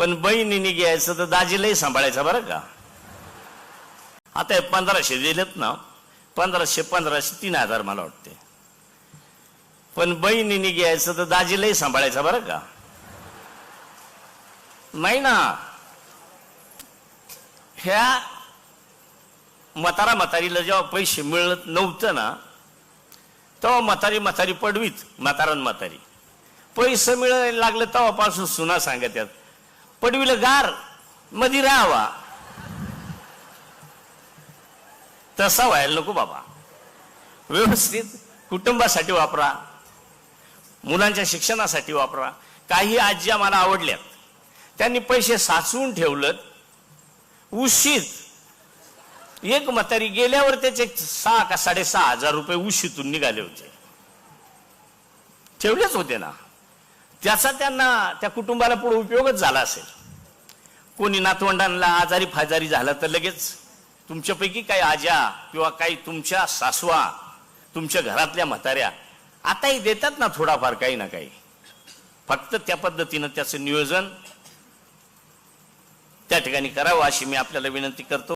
पण बहिणीने घ्यायचं तर दाजीलाही सांभाळायचं बरं का? आता हे पंधराशे दिलेत ना पंधराशे पंधराशे तीन हजार मला वाटते. पण बहिणीने घ्यायचं तर दाजीलाही सांभाळायचं बरं का? नाही ना. ह्या म्हातारा म्हातारीला जेव्हा पैसे मिळत नव्हतं ना तेव्हा म्हातारी म्हातारी पडवीत म्हातारा म्हातारी. पैसे मिळायला लागले तेव्हापासून सुना सांगत यात पडविलं गार मधी राहावा. तसा व्हायला नको बाबा. व्यवस्थित कुटुंबासाठी वापरा. मुलांच्या शिक्षणासाठी वापरा. काही आजी आम्हाला आवडल्यात. त्यांनी पैसे साचवून ठेवलं उशीत. एक म्हातारी गेल्यावर त्याचे सहा का साडेसहा हजार रुपये उशीतून निघाले होते. ठेवलेच होते ना. त्याचा त्यांना त्या कुटुंबाला पुढे उपयोगच झाला असेल. कोणी नातवंडांना आजारी फाजारी झाला तर लगेच तुमच्यापैकी काही आज्या किंवा काही तुमच्या सासवा तुमच्या घरातल्या म्हाताऱ्या आताही देतात ना थोडाफार काही ना काही. फक्त त्या पद्धतीनं त्याचं नियोजन त्या ठिकाणी करावं अशी मी आपल्याला विनंती करतो.